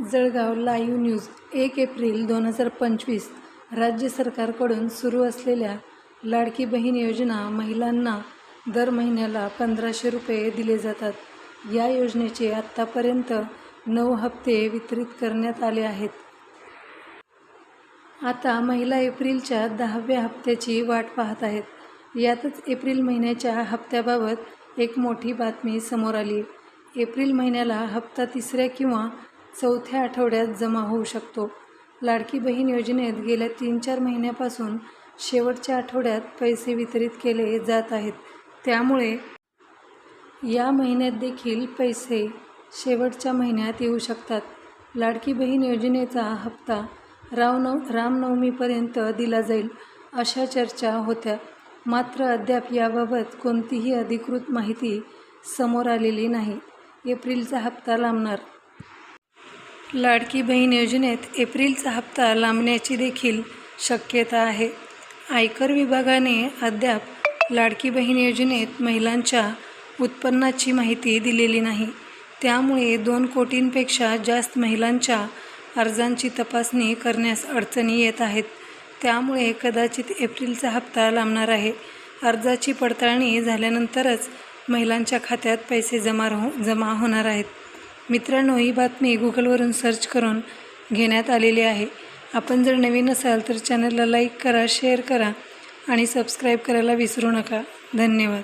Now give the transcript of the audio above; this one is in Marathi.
जळगाव लाईव्ह न्यूज एक एप्रिल दोन हजार पंचवीस राज्य सरकारकडून सुरू असलेल्या लाडकी बहीण योजना महिलांना दर महिन्याला पंधराशे रुपये दिले जातात. या योजनेचे आत्तापर्यंत नऊ हप्ते वितरित करण्यात आले आहेत. आता महिला एप्रिलच्या दहाव्या हप्त्याची वाट पाहत आहेत. यातच एप्रिल महिन्याच्या हप्त्याबाबत एक मोठी बातमी समोर आली. एप्रिल महिन्याला हप्ता तिसऱ्या किंवा चौथ्या आठवड्यात जमा होऊ शकतो. लाडकी बहीण योजनेत गेल्या तीन चार महिन्यापासून शेवटच्या आठवड्यात पैसे वितरित केले जात आहेत. त्यामुळे या महिन्यात देखील पैसे शेवटच्या महिन्यात येऊ शकतात. लाडकी बहीण योजनेचा हप्ता रामनव रामनवमीपर्यंत दिला जाईल अशा चर्चा होत्या. मात्र अद्याप याबाबत कोणतीही अधिकृत माहिती समोर आलेली नाही. एप्रिलचा हप्ता लांबणार लाडकी बहीण योजनेत एप्रिलचा हप्ता लांबण्याची देखील शक्यता आहे. आयकर विभागाने अद्याप लाडकी बहीण योजनेत महिलांच्या उत्पन्नाची माहिती दिलेली नाही. त्यामुळे दोन कोटींपेक्षा जास्त महिलांच्या अर्जांची तपासणी करण्यास अडचणी येत आहेत. त्यामुळे कदाचित एप्रिलचा हप्ता लांबणार आहे. अर्जाची पडताळणी झाल्यानंतरच महिलांच्या खात्यात पैसे जमा हो जमा होणार आहेत. मित्रांनो ही बातमी गुगलवरून सर्च करून घेण्यात आलेली आहे. आपण जर नवीन असाल तर चॅनलला लाईक करा शेअर करा आणि सबस्क्राईब करायला विसरू नका. धन्यवाद.